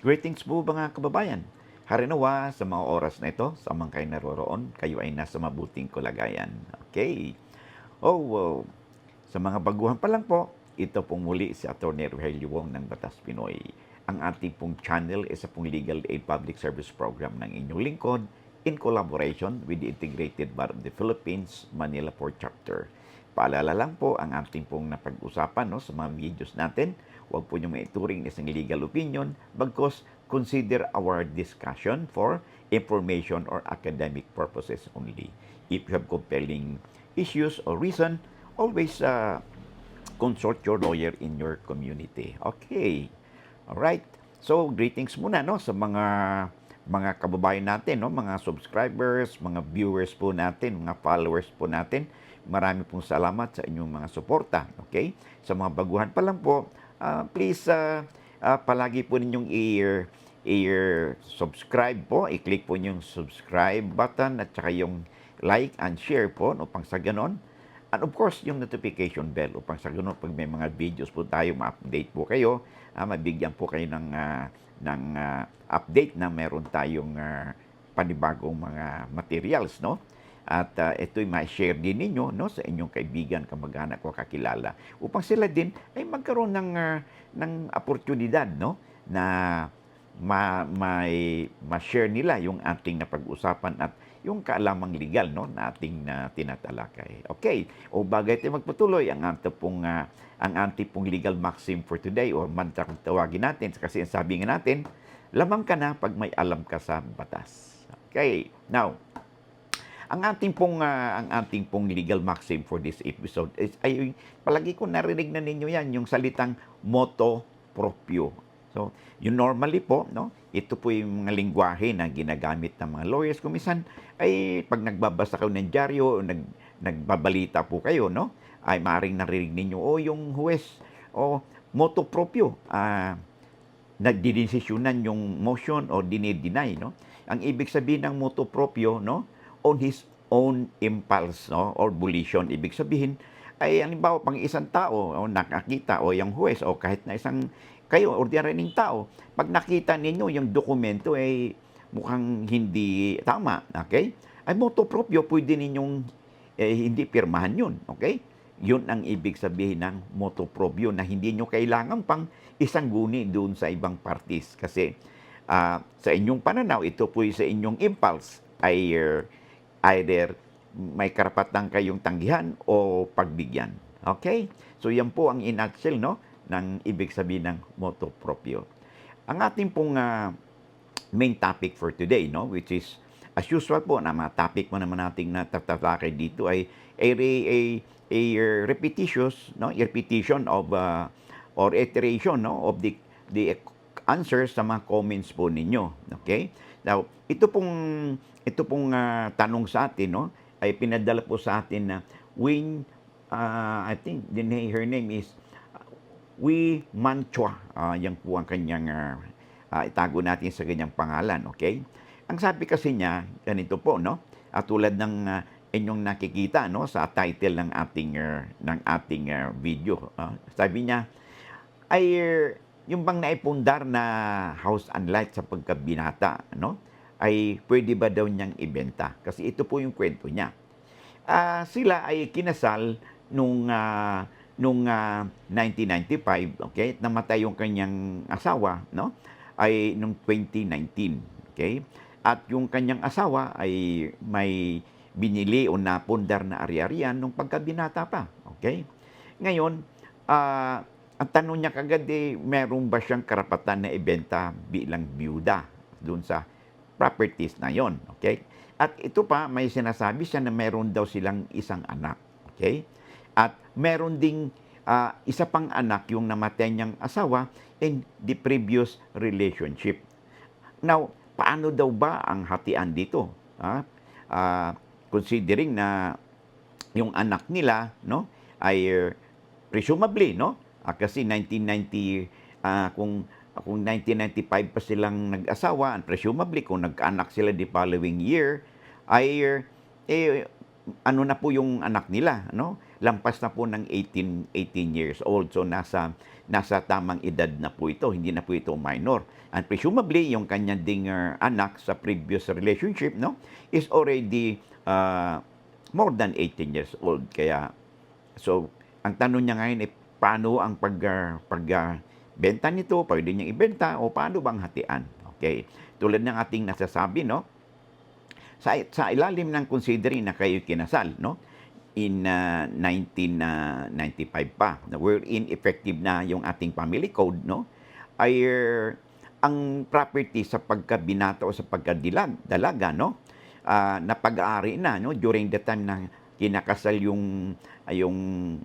Greetings po mga kababayan. Harinawa sa mga oras na ito, sa mga kayo naroroon, kayo ay nasa mabuting kalagayan. Okay. Oh, wow. Sa mga baguhan pa lang po, ito pong muli si Atty. Rogelio Wong ng Batas Pinoy. Ang ating pong channel is a pong Legal Aid Public Service Program ng inyong lingkod in collaboration with the Integrated Bar of the Philippines, Manila Port Chapter. Paalala lang po ang ating pong napag-usapan no, sa mga videos natin. Huwag po nyo maituring isang legal opinion bagkos consider our discussion for information or academic purposes only. If you have compelling issues or reason, always uh, consult your lawyer in your community. Okay. Alright. So, greetings muna no sa mga mga kababayan natin, no, mga subscribers, mga viewers po natin, mga followers po natin. Marami pong salamat sa inyong mga suporta. Okay? Sa mga baguhan pa lang po, ah, please ah, ah, palagi po ninyong i- i-subscribe po. I-click po yung subscribe button at saka yung like and share po upang sa ganon. And of course, yung notification bell upang sa ganon pag may mga videos po tayo, ma-update po kayo, ah, mabigyan po kayo ng, ah, ng ah, update na meron tayong ah, panibagong mga materials, no? At ah, ito'y ma-share din ninyo no, sa inyong kaibigan, kamag-anak o kakilala upang sila din ay magkaroon ng, ah, ng oportunidad no, na ma, may, ma-share nila yung ating napag-usapan at yung kaalamang legal no, na ating na tinatalakay. Okay, o bagay tayo magpatuloy, ang ating pong, ah, ang ating pong legal maxim for today o mantra kung tawagin natin kasi ang sabi nga natin, lamang ka na pag may alam ka sa batas. Okay, now, ang ating pong ah, ang ating pong legal maxim for this episode is ay palagi ko narinig na ninyo yan yung salitang moto proprio. So, yung normally po, no, ito po yung mga lingwahe na ginagamit ng mga lawyers. Kumisan ay pag nagbabasa kayo ng dyaryo, nag, nagbabalita po kayo, no, ay maaaring narinig ninyo, o yung huwes, o moto proprio, ah, nagdidesisyonan yung motion o dinideny, no? Ang ibig sabihin ng motu proprio, no? On his own impulse, no? Or volition. Ibig sabihin, ay halimbawa pang isang tao o nakakita o yung huwes o kahit na isang kayo, ordinaryong tao, pag nakita ninyo yung dokumento ay mukhang hindi tama, okay? Ay motu proprio, pwede ninyong eh, hindi pirmahan yun, okay? Yun ang ibig sabihin ng motu proprio na hindi nyo kailangan pang isang guni doon sa ibang parties. Kasi ah, sa inyong pananaw, ito po sa inyong impulse ay uh, either may karapatan kayong tanggihan o pagbigyan. Okay? So yan po ang in nutshell, no? ng ibig sabihin ng motu proprio. Ang ating pong ah, main topic for today, no, which is as usual po na mga topic mo naman nating natatalakay dito ay a, a, a repetitious, no, repetition of uh, or iteration, no, of the the answers sa mga comments po ninyo. Okay? Now, ito pong ito pong ah, tanong sa atin, no, ay pinadala po sa atin na Wing, ah, I think name, her name is We Manchua. Ah, yan po ang kanyang ah, ah, itago natin sa kanyang pangalan, okay? Ang sabi kasi niya, ganito po, no? At tulad ng ah, inyong nakikita, no, sa title ng ating ah, ng ating ah, video. ah, sabi niya, er, yung bang naipundar na house and light sa pagkabinata, no? Ay pwede ba daw niyang ibenta? Kasi ito po yung kwento niya. Ah, sila ay kinasal nung ah, nung ah, 1995, okay? Namatay yung kanyang asawa, no? Ay nung 2019, okay? At yung kanyang asawa ay may binili o napundar na ari-arian nung pagkabinata pa, okay? Ngayon, ah, ang tanong niya kagad eh, meron ba siyang karapatan na ibenta bilang byuda doon sa properties na yon, okay? At ito pa, may sinasabi siya na meron daw silang isang anak, okay? At meron ding ah, isa pang anak yung namatay niyang asawa in the previous relationship. Now, paano daw ba ang hatian dito? Ha? Ah, considering na yung anak nila no ay uh, presumably no ah, kasi 1990 ah, kung kung 1995 pa silang nag-asawa and presumably kung nagkaanak sila the following year ay uh, eh, ano na po yung anak nila no lampas na po ng 18 18 years old so nasa nasa tamang edad na po ito, hindi na po ito minor. And presumably, yung kanyang ding uh, anak sa previous relationship, no, is already uh, more than 18 years old. Kaya, so, ang tanong niya ngayon, eh, paano ang pag, pag uh, benta nito, pwede niyang ibenta, o paano bang hatian? Okay. Tulad ng ating nasasabi, no, sa, sa ilalim ng considering na kayo kinasal, no, in uh, 1995 pa, na wherein effective na yung ating family code, no, ay uh, ang property sa pagkabinata o sa pagkadilag, dalaga, no, uh, na pag-aari na, no, during the time na kinakasal yung, yung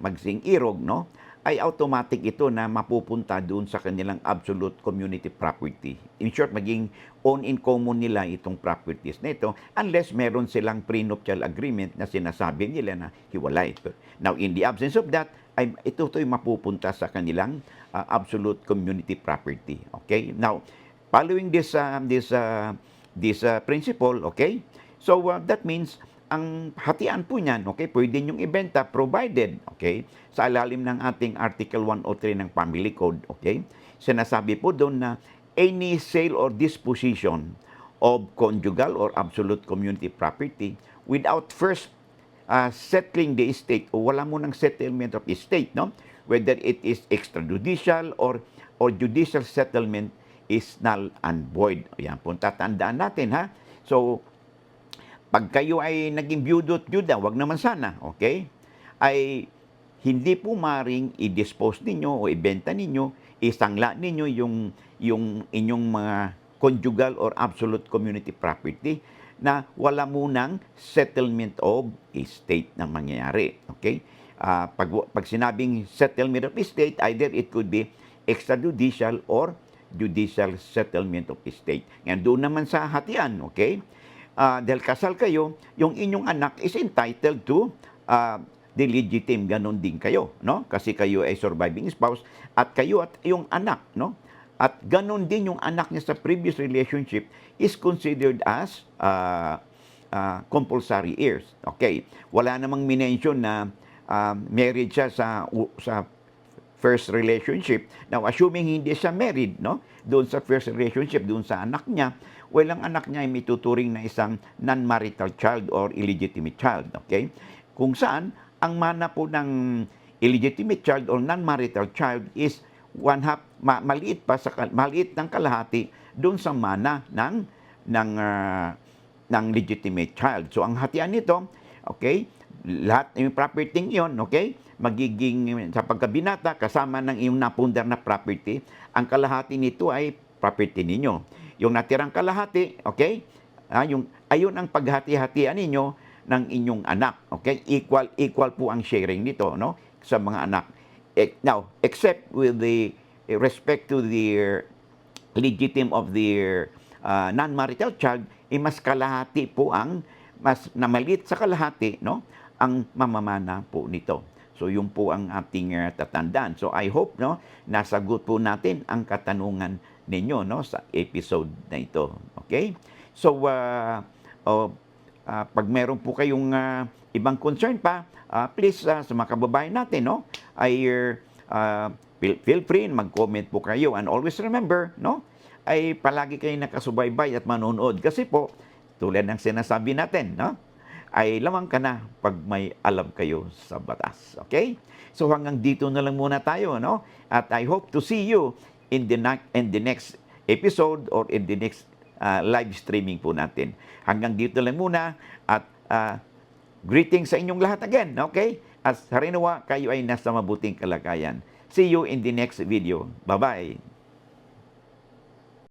magsing irog, no, ay automatic ito na mapupunta doon sa kanilang absolute community property. In short, maging own in common nila itong properties na ito unless meron silang prenuptial agreement na sinasabi nila na hiwalay. Now, in the absence of that, ay, ito ito'y mapupunta sa kanilang uh, absolute community property. Okay? Now, following this uh, this uh, this uh, principle, okay? So uh, that means ang hatian po niyan, okay, pwede niyong ibenta provided, okay, sa ilalim ng ating Article 103 ng Family Code, okay, sinasabi po doon na any sale or disposition of conjugal or absolute community property without first uh, settling the estate o wala mo ng settlement of estate, no? Whether it is extrajudicial or or judicial settlement is null and void. Yan po, tatandaan natin ha. So, pag kayo ay naging biyudot byuda, wag naman sana, okay? Ay hindi po maring i-dispose ninyo o ibenta ninyo, isangla ninyo yung yung inyong mga conjugal or absolute community property na wala munang settlement of estate na mangyayari. Okay? Uh, pag, pag sinabing settlement of estate, either it could be extrajudicial or judicial settlement of estate. Yan doon naman sa hatian, okay? Uh, dahil kasal kayo, yung inyong anak is entitled to uh, the legitimate ganon din kayo, no? Kasi kayo ay surviving spouse at kayo at yung anak, no? At ganon din yung anak niya sa previous relationship is considered as uh, uh, compulsory heirs. Okay. Wala namang minention na uh, married siya sa sa first relationship. Now, assuming hindi siya married, no? Doon sa first relationship, doon sa anak niya, well, ang anak niya ay may tuturing na isang non-marital child or illegitimate child, okay? Kung saan, ang mana po ng illegitimate child or non-marital child is one half, ma- maliit pa sa maliit ng kalahati doon sa mana ng ng uh, ng legitimate child. So ang hatian nito, okay? Lahat ng property 'yon, okay? Magiging sa pagkabinata kasama ng iyong napundar na property, ang kalahati nito ay property ninyo. Yung natirang kalahati, okay? Ah, yung ayun ang paghati-hatian ninyo ng inyong anak, okay? Equal equal po ang sharing nito, no? Sa mga anak. Now, except with the respect to the legitimate of the uh, non-marital child, eh, mas kalahati po ang mas namalit sa kalahati, no? Ang mamamana po nito. So yun po ang ating uh, tatandaan. So I hope no nasagot po natin ang katanungan ninyo no sa episode na ito. Okay? So uh, uh, uh, pag meron po kayong uh, ibang concern pa, uh, please uh, sa mga kababayan natin, no, ay uh, feel, feel free mag-comment po kayo and always remember, no, ay palagi kayong nakasubaybay at manonood kasi po tulad ng sinasabi natin, no, ay lamang ka na pag may alam kayo sa batas. Okay? So hanggang dito na lang muna tayo, no? At I hope to see you in the, in the next episode or in the next uh, live streaming po natin. Hanggang dito lang muna at uh, greetings sa inyong lahat again, okay? At sa kayo ay nasa mabuting kalagayan. See you in the next video. Bye-bye!